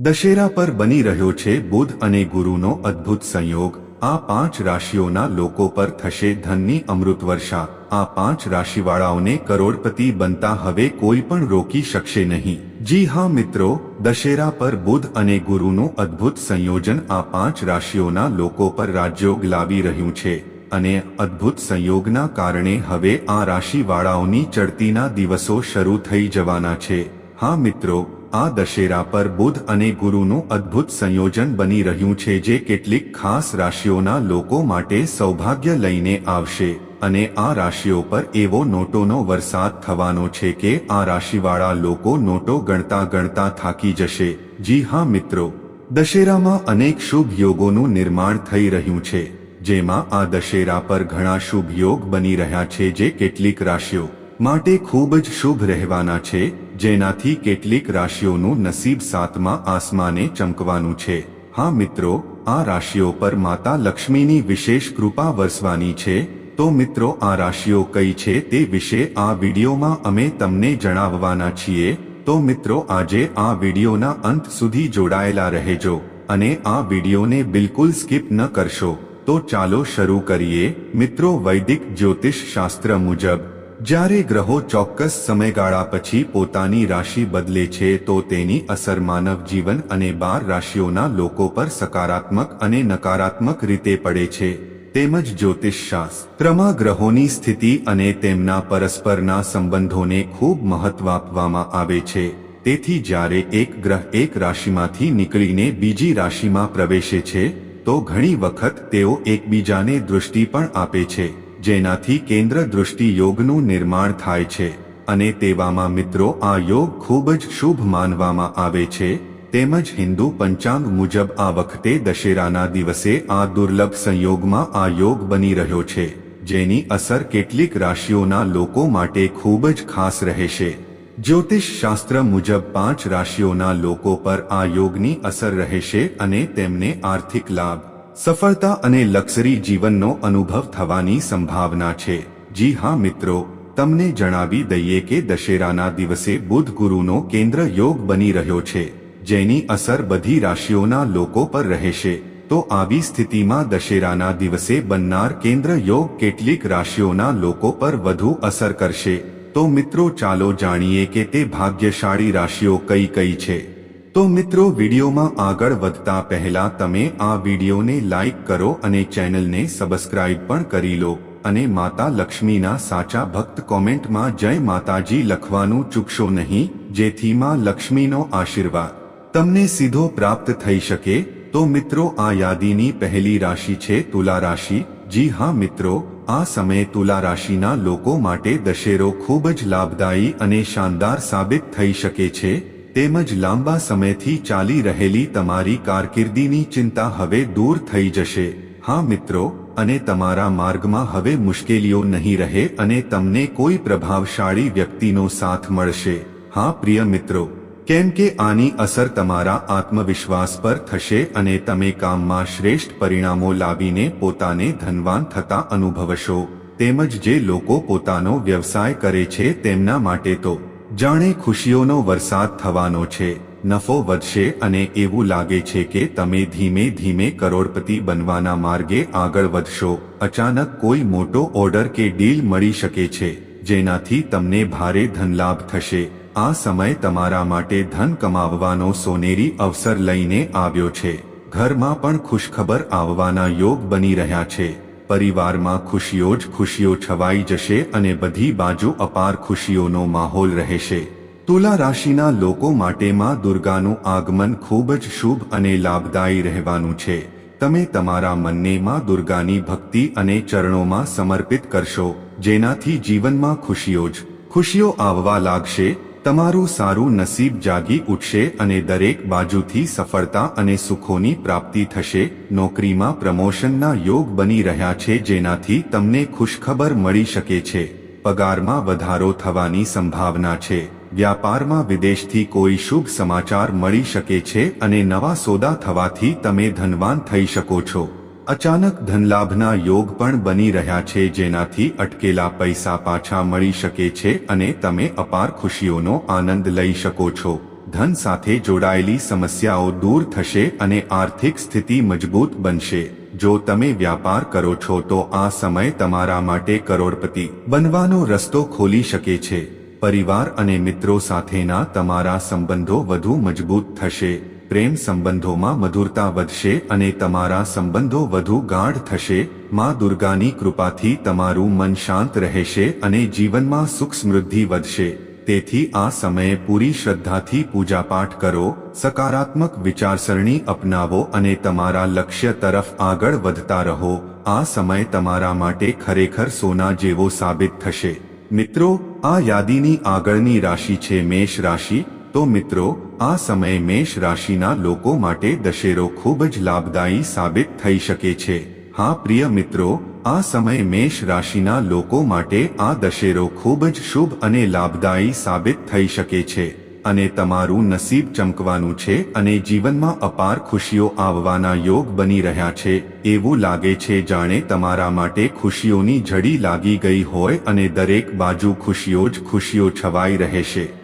દશેરા પર બની રહ્યો છે બુધ અને ગુરુનો અદ્ભુત સંયોગ. આ પાંચ રાશિઓના લોકો પર થશે ધનની અમૃત વર્ષા. આ પાંચ રાશિવાળાઓને કરોડપતિ બનતા હવે કોઈ પણ રોકી શકશે નહીં. જી હા, મિત્રો, દશેરા પર બુધ અને ગુરુનું અદ્ભુત સંયોજન આ પાંચ રાશિઓના લોકો પર રાજયોગ લાવી રહ્યું છે. અને અદ્ભુત સંયોગના કારણે હવે આ રાશિવાળાઓની ચડતીના દિવસો શરૂ થઈ જવાના છે. હા, મિત્રો આ દશેરા પર બુધ અને ગુરુનું અદ્ભુત સંયોજન બની રહ્યું છે જે કેટલીક ખાસ રાશિઓના લોકો માટે સૌભાગ્ય લઈને આવશે. અને આ રાશિઓ પર એવો નોટોનો વરસાદ થવાનો છે કે આ રાશિવાળા લોકો નોટો ગણતા ગણતા થાકી જશે. જી હા મિત્રો, દશેરામાં અનેક શુભ યોગોનું નિર્માણ થઈ રહ્યું છે. જેમાં આ દશેરા પર ઘણા શુભ યોગ બની રહ્યા છે જે કેટલીક રાશિઓ માટે ખૂબ જ શુભ રહેવાના છે, જેનાથી કેટલીક રાશિઓનું નસીબ સાતમા આસમાને ચમકવાનું છે. હા મિત્રો, આ રાશિઓ પર માતા લક્ષ્મીની વિશેષ કૃપા વરસવાની છે. તો મિત્રો, આ રાશિઓ કઈ છે તે વિશે આ વિડીયોમાં અમે તમને જણાવવાના છીએ. તો મિત્રો, આજે આ વિડીયોના અંત સુધી જોડાયેલા રહેજો અને આ વિડીયોને બિલકુલ સ્કીપ ન કરશો. તો ચાલો શરૂ કરીએ. મિત્રો, વૈદિક જ્યોતિષ શાસ્ત્ર મુજબ જ્યારે ગ્રહો ચોક્કસ સમયગાળા પછી પોતાની રાશિ બદલે છે તો તેની અસર માનવ જીવન અને બાર રાશિઓના લોકો પર સકારાત્મક અને નકારાત્મક રીતે પડે છે. તેમજ જ્યોતિષશાસ્ત્રમાં ગ્રહોની સ્થિતિ અને તેમના પરસ્પરના સંબંધોને ખૂબ મહત્વ આપવામાં આવે છે. તેથી જ્યારે એક ગ્રહ એક રાશિમાંથી નીકળીને બીજી રાશિમાં પ્રવેશે છે, તો ઘણી વખત તેઓ એકબીજાને દૃષ્ટિ પણ આપે છે. જેનાથી કેન્દ્ર દૃષ્ટિ યોગનું નિર્માણ થાય છે. અને તેવામાં મિત્રો, આ યોગ ખૂબ જ શુભ માનવામાં આવે છે. તેમજ હિન્દુ પંચાંગ મુજબ આ વખતે દશેરાના દિવસે આ દુર્લભ સંયોગમાં આ યોગ બની રહ્યો છે, જેની અસર કેટલીક રાશિઓના લોકો માટે ખૂબ જ ખાસ રહેશે. જ્યોતિષ શાસ્ત્ર મુજબ પાંચ રાશિઓના લોકો પર આ યોગની અસર રહેશે અને તેમને આર્થિક લાભ સફળતા અને લક્ઝરી જીવનનો અનુભવ થવાની સંભાવના છે. જી હા મિત્રો, તમને જણાવી દઈએ કે દશેરાના દિવસે બુધ ગુરુનો કેન્દ્ર યોગ બની રહ્યો છે, જેની અસર બધી રાશિઓના લોકો પર રહેશે. તો આવી સ્થિતિમાં દશેરાના દિવસે બનનાર કેન્દ્ર યોગ કેટલીક રાશિઓના લોકો પર વધુ અસર કરશે. તો મિત્રો ચાલો જાણીએ કે તે ભાગ્યશાળી રાશિઓ કઈ કઈ છે. તો મિત્રો વિડીયોમાં આગળ વધતા પહેલા તમે આ વિડીયોને લાઈક કરો અને ચેનલને સબસ્ક્રાઇબ પણ કરી લો. અને માતા લક્ષ્મીના સાચા ભક્ત કોમેન્ટમાં જય માતાજી લખવાનું ચૂકશો નહીં, જેથી માં લક્ષ્મીનો આશીર્વાદ તમને સીધો પ્રાપ્ત થઈ શકે. તો મિત્રો, આ યાદીની પહેલી રાશિ છે તુલા રાશિ. જી હા મિત્રો, આ સમયે તુલા રાશિના લોકો માટે દશેરો ખૂબ જ લાભદાયી અને શાનદાર સાબિત થઈ શકે છે. તેમજ લાંબા સમયથી ચાલી રહેલી તમારી કારકિર્દીની ચિંતા હવે દૂર થઈ જશે. હા મિત્રો, અને તમારા માર્ગમાં હવે મુશ્કેલીઓ નહીં રહે અને તમને કોઈ પ્રભાવશાળી વ્યક્તિનો સાથ મળશે. હા પ્રિય મિત્રો, કેમ કે આની અસર તમારા આત્મવિશ્વાસ પર થશે અને તમે કામમાં શ્રેષ્ઠ પરિણામો લાવીને પોતાને ધનવાન થતા અનુભવશો. તેમજ જે લોકો પોતાનો વ્યવસાય કરે છે તેમના માટે તો જાણે ખુશીઓનો વરસાદ થવાનો છે, નફો વધશે અને એવું લાગે છે કે તમે ધીમે ધીમે કરોડપતિ બનવાના માર્ગે આગળ વધશો. અચાનક કોઈ મોટો ઓર્ડર કે ડીલ મળી શકે છે, જેનાથી તમને ભારે ધનલાભ થશે. આ સમય તમારા માટે ધન કમાવવાનો સોનેરી અવસર લઈને આવ્યો છે. ઘરમાં પણ ખુશખબર આવવાના યોગ બની રહ્યા છે. પરિવારમાં ખુશીઓ જ ખુશીઓ છવાઈ જશે અને બધી બાજુ અપાર ખુશીઓનો માહોલ રહેશે. તુલા રાશિના લોકો માટે માં દુર્ગાનું આગમન ખૂબ જ શુભ અને લાભદાયી રહેવાનું છે. તમે તમારા મનને માં દુર્ગાની ભક્તિ અને ચરણોમાં સમર્પિત કરશો, જેનાથી જીવનમાં ખુશીઓ જ ખુશીઓ આવવા લાગશે તમારું સારું નસીબ જાગી ઉઠશે અને દરેક બાજુથી સફળતા અને સુખોની પ્રાપ્તિ થશે. નોકરીમાં પ્રમોશનના યોગ બની રહ્યા છે જેનાથી તમને ખુશખબર મળી શકે છે. પગારમાં વધારો થવાની સંભાવના છે. વ્યાપારમાં વિદેશથી કોઈ શુભ સમાચાર મળી શકે છે અને નવા સોદા થવાથી તમે ધનવાન થઈ શકો છો. અચાનક ધનલાભના યોગ પણ બની રહ્યા છે, જેનાથી અટકેલા પૈસા પાછા મળી શકે છે અને તમે અપાર ખુશીઓનો આનંદ લઈ શકો છો. ધન સાથે જોડાયેલી સમસ્યાઓ દૂર થશે અને આર્થિક સ્થિતિ મજબૂત બનશે. જો તમે વ્યાપાર કરો છો, તો આ સમય તમારા માટે કરોડપતિ બનવાનો રસ્તો ખોલી શકે છે. પરિવાર અને મિત્રો સાથેના તમારા સંબંધો વધુ મજબૂત થશે. પ્રેમ સંબંધોમાં મધુરતા વધશે અને તમારા સંબંધો વધુ ગાઢ થશે. માં દુર્ગાની કૃપાથી તમારું મન શાંત રહેશે અને જીવનમાં સુખ સમૃદ્ધિ વધશે. તેથી આ સમયે પૂરી શ્રદ્ધાથી પૂજાપાઠ કરો, સકારાત્મક વિચારસરણી અપનાવો અને તમારા લક્ષ્ય તરફ આગળ વધતા રહો. આ સમય તમારા માટે ખરેખર સોના જેવો સાબિત થશે. મિત્રો, આ યાદીની આગળની રાશિ છે મેષ રાશિ. તો મિત્રો, આ સમયે મેષ રાશિના લોકો માટે દશેરો ખૂબ જ લાભદાયી સાબિત થઈ શકે છે. હા, પ્રિય મિત્રો, આ સમયે મેષ રાશિના લોકો માટે આ દશેરો ખૂબ જ શુભ અને લાભદાયી સાબિત થઈ શકે છે. અને તમારું નસીબ ચમકવાનું છે અને જીવનમાં અપાર ખુશીઓ આવવાના યોગ બની રહ્યા છે. એવું લાગે છે જાણે તમારા માટે ખુશીઓની જડી લાગી ગઈ હોય અને દરેક બાજુ ખુશીઓ જ ખુશીઓ છવાઈ રહેશે.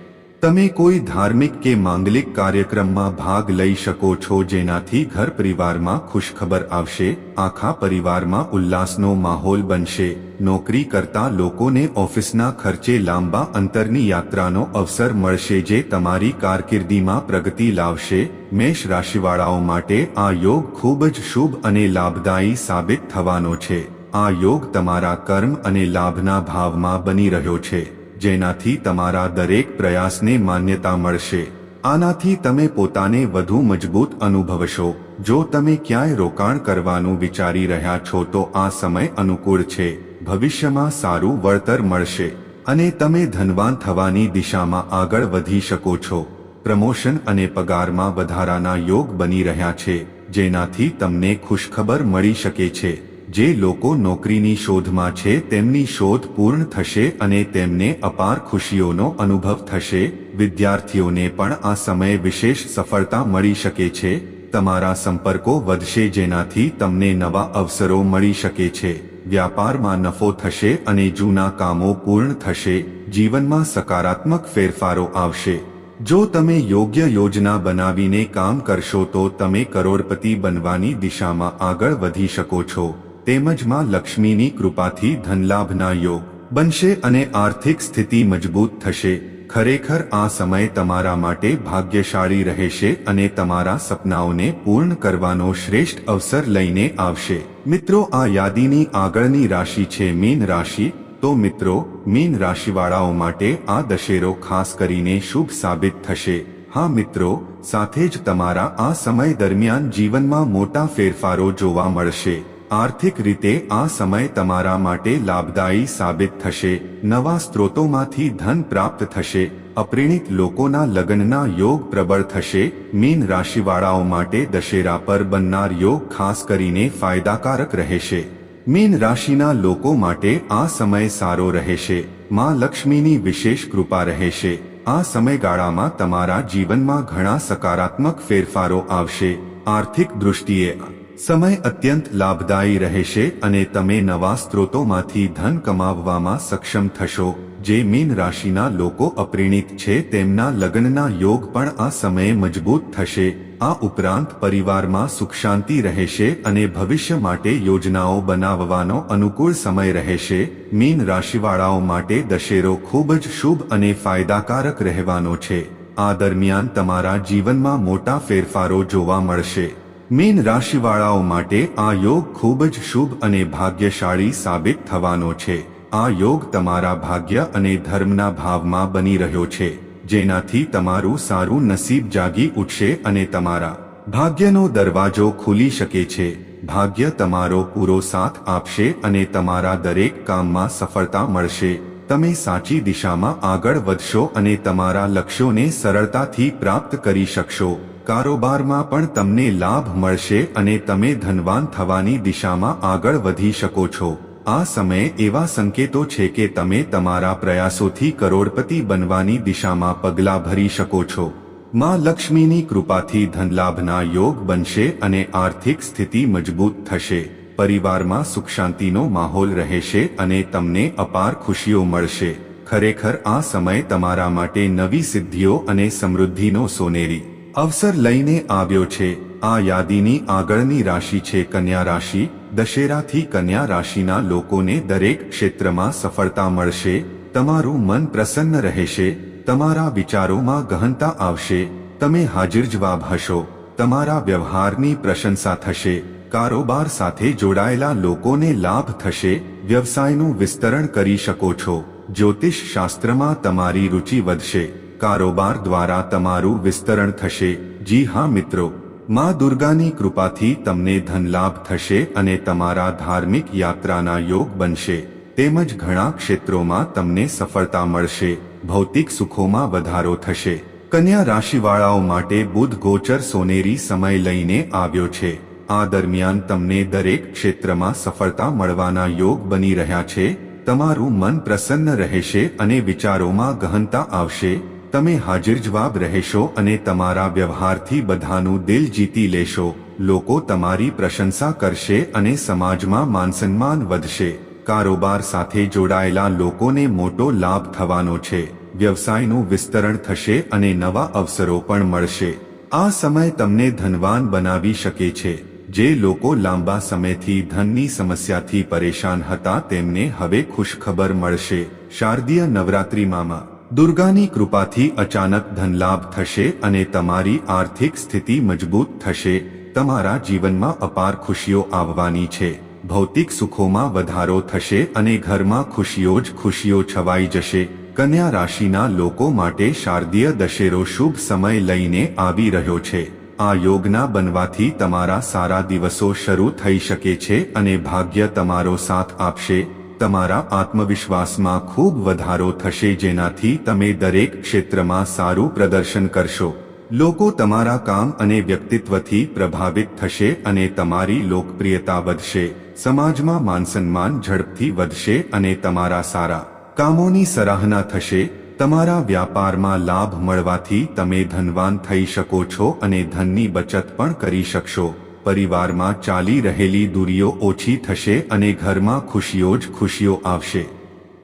તમે કોઈ ધાર્મિક કે માંગલિક કાર્યક્રમમાં ભાગ લઈ શકો છો જેનાથી ઘર પરિવારમાં ખુશખબર આવશે, આખા પરિવારમાં ઉલ્લાસનો માહોલ બનશે, નોકરી કરતા લોકોને ઓફિસના ખર્ચે લાંબા અંતરની યાત્રાનો અવસર મળશે જે તમારી કારકિર્દીમાં પ્રગતિ લાવશે, મેષ રાશિવાળાઓ માટે આ યોગ ખૂબ જ શુભ અને લાભદાયી સાબિત થવાનો છે. આ યોગ તમારા કર્મ અને લાભના ભાવમાં બની રહ્યો છે. જેનાથી તમારા દરેક પ્રયાસને માન્યતા મળશે. આનાથી તમે પોતાને વધુ મજબૂત અનુભવશો. જો તમે ક્યાંય રોકાણ કરવાનું વિચારી રહ્યા છો, તો આ સમય અનુકૂળ છે. ભવિષ્યમાં સારું વળતર મળશે. અને તમે ધનવાન થવાની દિશામાં આગળ વધી શકો છો. પ્રમોશન અને પગારમાં વધારાના યોગ બની રહ્યા છે, જેનાથી તમને ખુશખબર મળી શકે છે. જે લોકો નોકરીની શોધમાં છે, તેમની શોધ પૂર્ણ થશે અને તેમને અપાર ખુશીઓનો અનુભવ થશે. વિદ્યાર્થીઓને પણ આ સમયે વિશેષ સફળતા મળી શકે છે. તમારા સંપર્કો વધશે જેનાથી તમને નવા અવસરો મળી શકે છે. વ્યાપારમાં નફો થશે અને જૂના કામો પૂર્ણ થશે. જીવનમાં સકારાત્મક ફેરફારો આવશે. જો તમે યોગ્ય યોજના બનાવીને કામ કરશો તો તમે કરોડપતિ બનવાની દિશામાં આગળ વધી શકો છો. તેમજમાં લક્ષ્મીની કૃપાથી ધનલાભના યોગ બનશે અને આર્થિક સ્થિતિ મજબૂત થશે. ખરેખર આ સમય તમારા માટે ભાગ્યશાળી રહેશે અને તમારા સપનાઓને પૂર્ણ કરવાનો શ્રેષ્ઠ અવસર લઈને આવશે. મિત્રો, આ યાદીની આગળની રાશિ છે મીન રાશિ. તો મિત્રો, મીન રાશિવાળાઓ માટે આ દશેરો ખાસ કરીને શુભ સાબિત થશે. હા મિત્રો, સાથે જ તમારા આ સમય દરમિયાન જીવનમાં મોટા ફેરફારો જોવા મળશે. આર્થિક રીતે આ સમય તમારા માટે લાભદાયી સાબિત થશે. નવા સ્ત્રોતોમાંથી ધન પ્રાપ્ત થશે. અપ્રેણિત લોકોના લગ્નના યોગ પ્રબળ થશે. મીન રાશિવાળાઓ માટે દશેરા પર બનનાર યોગ ખાસ કરીને ફાયદાકારક રહેશે. મીન રાશિના લોકો માટે આ સમય સારો રહેશે. માં લક્ષ્મીની વિશેષ કૃપા રહેશે. આ સમયગાળામાં તમારા જીવનમાં ઘણા સકારાત્મક ફેરફારો આવશે. આર્થિક દૃષ્ટિએ સમય અત્યંત લાભદાયી રહેશે અને તમે નવા સ્ત્રોતોમાંથી ધન કમાવવામાં સક્ષમ થશો. જે મીન રાશિના લોકો અપ્રેણિત છે તેમના લગ્નના યોગ પણ આ સમયે મજબૂત થશે. આ ઉપરાંત પરિવારમાં સુખ શાંતિ રહેશે અને ભવિષ્ય માટે યોજનાઓ બનાવવાનો અનુકૂળ સમય રહેશે મીન રાશિવાળાઓ માટે દશેરો ખૂબ જ શુભ અને ફાયદાકારક રહેવાનો છે. આ દરમિયાન તમારા જીવનમાં મોટા ફેરફારો જોવા મળશે. મીન રાશિવાળાઓ માટે આ યોગ ખૂબ જ શુભ અને ભાગ્યશાળી સાબિત થવાનો છે. આ યોગ તમારા ભાગ્ય અને ધર્મના ભાવમાં બની રહ્યો છે, જેનાથી તમારું સારું નસીબ જાગી ઉઠશે અને તમારા ભાગ્યનો દરવાજો ખુલી શકે છે. ભાગ્ય તમારો પૂરો સાથ આપશે અને તમારા દરેક કામમાં સફળતા મળશે. તમે સાચી દિશામાં આગળ વધશો અને તમારા લક્ષ્યોને સરળતાથી પ્રાપ્ત કરી શકશો. કારોબારમાં પણ તમને લાભ મળશે અને તમે ધનવાન થવાની દિશામાં આગળ વધી શકો છો. આ સમયે એવા સંકેતો છે કે તમે તમારા પ્રયાસોથી કરોડપતિ બનવાની દિશામાં પગલાં ભરી શકો છો. માં લક્ષ્મીની કૃપાથી ધનલાભના યોગ બનશે અને આર્થિક સ્થિતિ મજબૂત થશે. પરિવારમાં સુખ શાંતિનો માહોલ રહેશે અને તમને અપાર ખુશીઓ મળશે. ખરેખર આ સમય તમારા માટે નવી સિદ્ધિઓ અને સમૃદ્ધિનો સોનેરી અવસર લઈને આવ્યો છે. આ યાદીની આગળની રાશિ છે કન્યા રાશિ. દશેરાથી કન્યા રાશિના લોકોને દરેક ક્ષેત્રમાં સફળતા મળશે. તમારું મન પ્રસન્ન રહેશે. તમારા વિચારોમાં ગહનતા આવશે. તમે હાજર જવાબ હશો. તમારા વ્યવહારની પ્રશંસા થશે. કારોબાર સાથે જોડાયેલા લોકોને લાભ થશે. વ્યવસાયનું વિસ્તરણ કરી શકો છો. જ્યોતિષ શાસ્ત્રમાં તમારી રુચિ વધશે. કારોબાર દ્વારા તમારું વિસ્તરણ થશે. જી હા, મિત્રો. માં દુર્ગાની કૃપાથી તમને ધનલાભ થશે અને તમારા ધાર્મિક યાત્રાના યોગ બનશે. તેમજ ઘણા ક્ષેત્રોમાં તમને સફળતા મળશે. ભૌતિક સુખોમાં વધારો થશે. કન્યા રાશિવાળાઓ માટે બુધ ગોચર સોનેરી સમય લઈને આવ્યો છે. આ દરમિયાન તમને દરેક ક્ષેત્રમાં સફળતા મળવાના યોગ બની રહ્યા છે. તમારું મન પ્રસન્ન રહેશે અને વિચારોમાં ગહનતા આવશે. તમે હાજર જવાબ રહેશો અને તમારા વ્યવહારથી બધાનું દિલ જીતી લેશો. લોકો તમારી પ્રશંસા કરશે અને સમાજમાં માનસન્માન વધશે. કારોબાર સાથે જોડાયેલા લોકોને મોટો લાભ થવાનો છે. વ્યવસાયનું વિસ્તરણ થશે અને નવા અવસરો પણ મળશે. આ સમય તમને ધનવાન બનાવી શકે છે. જે લોકો લાંબા સમયથી ધનની સમસ્યાથી પરેશાન હતા તેમને હવે ખુશખબર મળશે. શારદીય નવરાત્રિમાં દુર્ગાની કૃપાથી અચાનક ધનલાભ થશે અને તમારી આર્થિક સ્થિતિ મજબૂત થશે. તમારા જીવનમાં અપાર ખુશીઓ આવવાની છે. ભૌતિક સુખોમાં વધારો થશે અને ઘરમાં ખુશીઓ જ ખુશીઓ છવાઈ જશે. કન્યા રાશિના લોકો માટે શારદીય દશેરો શુભ સમય લઈને આવી રહ્યો છે. આ યોગના બનવાથી તમારા સારા દિવસો શરૂ થઈ શકે છે અને ભાગ્ય તમારો સાથ આપશે. તમારા આત્મવિશ્વાસમાં ખૂબ વધારો થશે જેનાથી તમે દરેક ક્ષેત્રમાં સારું પ્રદર્શન કરશો. લોકો તમારા કામ અને વ્યક્તિત્વથી પ્રભાવિત થશે અને તમારી લોકપ્રિયતા વધશે. સમાજમાં માનસન્માન ઝડપથી વધશે અને તમારા સારા કામોની સરાહના થશે. તમારા વ્યાપારમાં લાભ મળવાથી તમે ધનવાન થઈ શકો છો અને ધનની બચત પણ કરી શકશો. પરિવારમાં ચાલી રહેલી દૂરીઓ ઓછી થશે અને ઘરમાં ખુશીઓ જ ખુશીઓ આવશે.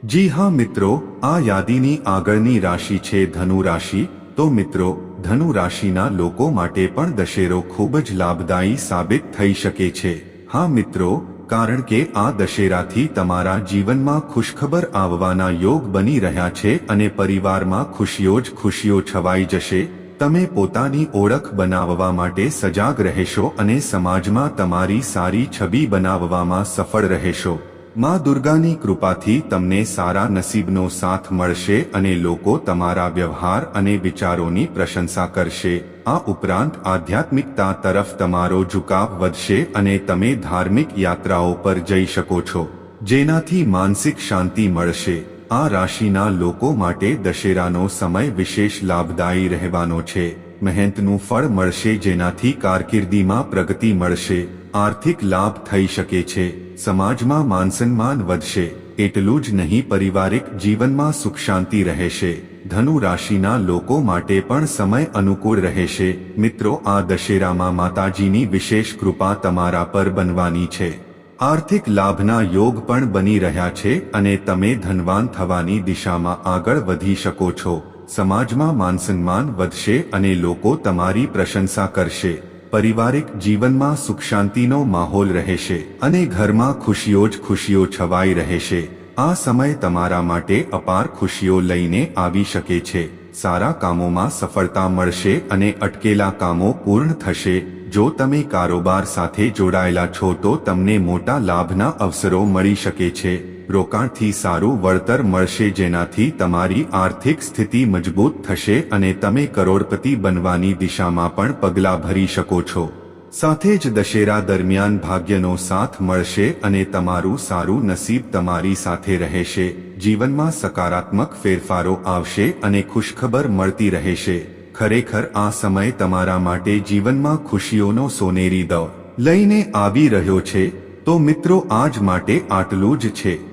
જી હા મિત્રો, આ યાદીની આગળની રાશિ છે ધનુ રાશિ. તો મિત્રો, ધનુ રાશિના લોકો માટે પણ દશેરો ખૂબ જ લાભદાયી સાબિત થઈ શકે છે. હા મિત્રો, કારણ કે આ દશેરાથી તમારા જીવનમાં ખુશખબર આવવાના યોગ બની રહ્યા છે અને પરિવારમાં ખુશીઓ જ ખુશીઓ છવાઈ જશે. તમે પોતાની ઓળખ બનાવવા માટે સજાગ રહેશો અને સમાજમાં તમારી સારી છબી બનાવવામાં સફળ રહેશો. માં દુર્ગાની કૃપાથી તમને સારા નસીબનો સાથ મળશે અને લોકો તમારા વ્યવહાર અને વિચારોની પ્રશંસા કરશે. આ ઉપરાંત આધ્યાત્મિકતા તરફ તમારો ઝુકાવ વધશે અને તમે ધાર્મિક યાત્રાઓ પર જઈ શકો છો, જેનાથી માનસિક શાંતિ મળશે. આ રાશિના લોકો માટે દશેરાનો સમય વિશેષ લાભદાયી રહેવાનો છે. મહેનતનું ફળ મળશે જેનાથી કારકિર્દીમાં પ્રગતિ મળશે, આર્થિક લાભ થઈ શકે છે, સમાજમાં માનસન્માન વધશે, એટલું જ નહીં પરિવારિક જીવનમાં સુખ શાંતિ રહેશે. ધનુ રાશિના લોકો માટે પણ સમય અનુકૂળ રહેશે. મિત્રો, આ દશેરામાં માતાજીની વિશેષ કૃપા તમારા પર બનવાની છે. આર્થિક લાભના યોગ પણ બની રહ્યા છે અને તમે ધનવાન થવાની દિશામાં આગળ વધી શકો છો. સમાજમાં માનસન્માન વધશે અને લોકો તમારી પ્રશંસા કરશે. પારિવારિક જીવનમાં સુખ શાંતિનો માહોલ રહેશે અને ઘરમાં ખુશીઓ જ ખુશીઓ છવાઈ રહેશે. આ સમય તમારા માટે અપાર ખુશીઓ લઈને આવી શકે છે. સારા કામોમાં સફળતા મળશે અને અટકેલા કામો પૂર્ણ થશે. જો તમે કારોબાર સાથે જોડાયેલા છો તો તમને મોટા લાભના અવસરો મળી શકે છે. રોકાણથી સારું વળતર મળશે જેનાથી તમારી આર્થિક સ્થિતિ મજબૂત થશે અને તમે કરોડપતિ બનવાની દિશામાં પણ પગલાં ભરી શકો છો. સાથે જ દશેરા દરમિયાન ભાગ્યનો સાથ મળશે અને તમારું સારું નસીબ તમારી સાથે રહેશે, જીવનમાં સકારાત્મક ફેરફારો આવશે અને ખુશખબર મળતી રહેશે. ખરેખર આ સમય તમારા માટે જીવનમાં ખુશીઓનો સોનેરી દવ લઈને આવી રહ્યો છે. તો મિત્રો, આજ માટે આટલું જ છે.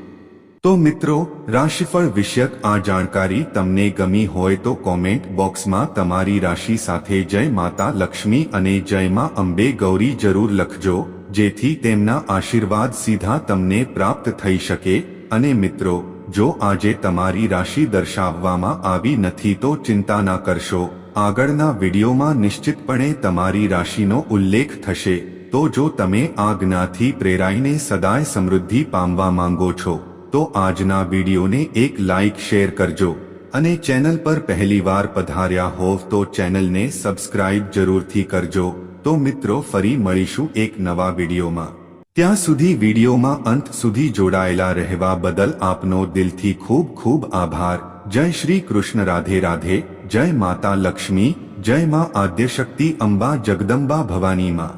તો મિત્રો, રાશિફળ વિષયક આ જાણકારી તમને ગમી હોય તો કોમેન્ટ બોક્સમાં તમારી રાશિ સાથે જય માતા લક્ષ્મી અને જય માં અંબે ગૌરી જરૂર લખજો, જેથી તેમના આશીર્વાદ સીધા તમને પ્રાપ્ત થઈ શકે. અને મિત્રો, જો આજે તમારી રાશિ દર્શાવવામાં આવી નથી તો ચિંતા ના કરશો. આગળના વિડીયોમાં નિશ્ચિતપણે તમારી રાશિનો ઉલ્લેખ થશે. તો જો તમે આ જ્ઞાથી પ્રેરાઈને સદાય સમૃદ્ધિ પામવા માંગો છો તો આજના વિડીયોને એક લાઇક શેર કરજો અને ચેનલ પર પહેલીવાર પધાર્યા હોવ તો ચેનલને સબસ્ક્રાઇબ જરૂરથી કરજો. તો મિત્રો, ફરી મળીશું એક નવા વિડીયોમાં. ત્યાં સુધી વિડીયોમાં અંત સુધી જોડાયેલા રહેવા બદલ આપનો દિલથી ખૂબ ખૂબ આભાર. જય શ્રી કૃષ્ણ રાધે રાધે. જય માતા લક્ષ્મી. જય માં આદ્યશક્તિ અંબા જગદંબા ભવાની માં